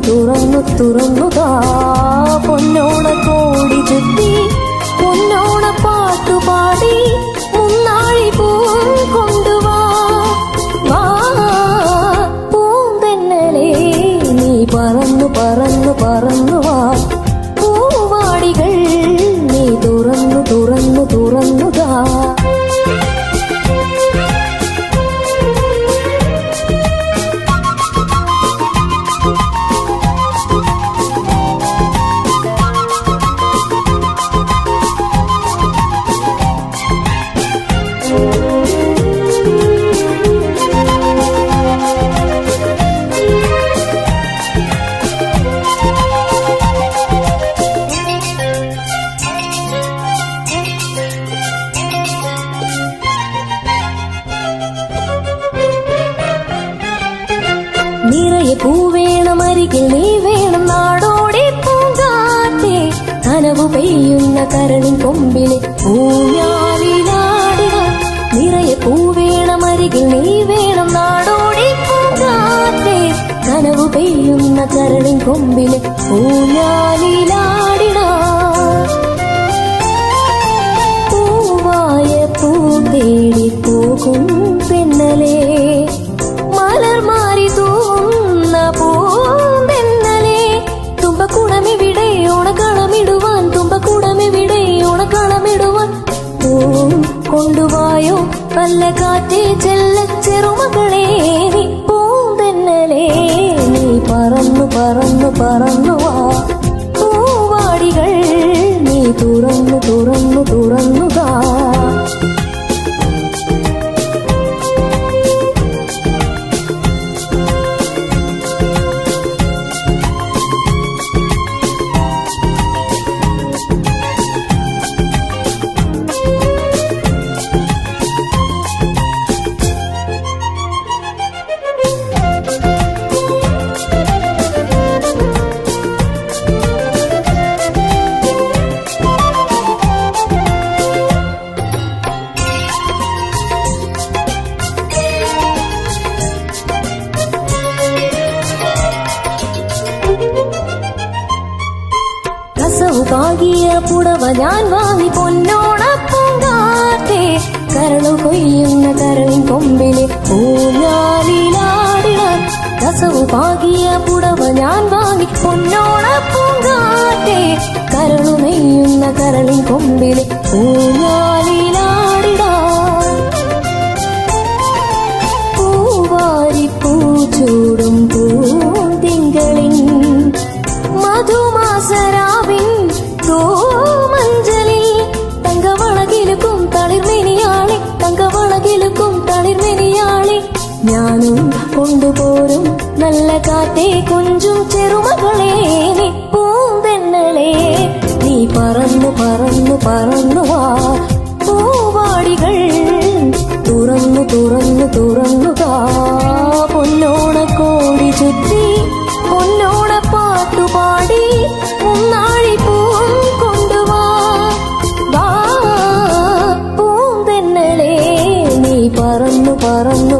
തുറന്നു തുറന്നു തുറന്നുതാ പൊന്നോണ കോടി ചുറ്റി പൊന്നോണ പാട്ടുപാടി അരികിൽ നീ വേണം നാടോടി പൂങ്കാറ്റേ. നനവു പെയ്യുന്ന കരളിൻ കൊമ്പിലെ പൂഞ്ഞാലിലാടുക നിറയെ പൂവേണം അരികിൽ നീ വേണം നാടോടി പൂങ്കാറ്റേ. നനവു പെയ്യുന്ന കരളിൻ കൊമ്പിലെ പൂഞ്ഞാലിലാടിട ചെറുമകളെ നീ പൂന്തെന്നലേ നീ പറന്നു പറന്നു പറന്നു. പാകിയ പുടവ ഞാൻ വാങ്ങി പൊന്നോണ പൂങ്കാറ്റെ കരളു കൊയ്യുന്ന കരളിൻ കൊമ്പിലെ ഊഞ്ഞാലിലാടിടാൻ കസവു പാകിയ പുടവ ഞാൻ വാങ്ങി പൊന്നോണ പൂങ്കാറ്റെ കരളു നെയ്യുന്ന കരളിൻ കൊമ്പിലെ ഊഞ്ഞാലിലാടിടാൻ ഞാനും കൊണ്ടുപോരും നല്ല കാറ്റേ കൊഞ്ചും ചെറുമകളെ നീ നീ പറന്നു പറന്നു പറന്നു വാ. പൂവാടികൾ തുറന്നു തുറന്നു തുറന്നുകാ പൊന്നോണ കോടി ചുറ്റി പൊന്നോണ പാട്ടുപാടി മുന്നാഴി പൂം കൊണ്ടുവാ. വാ പൂന്തെന്നലേ നീ പറന്നു പറന്നു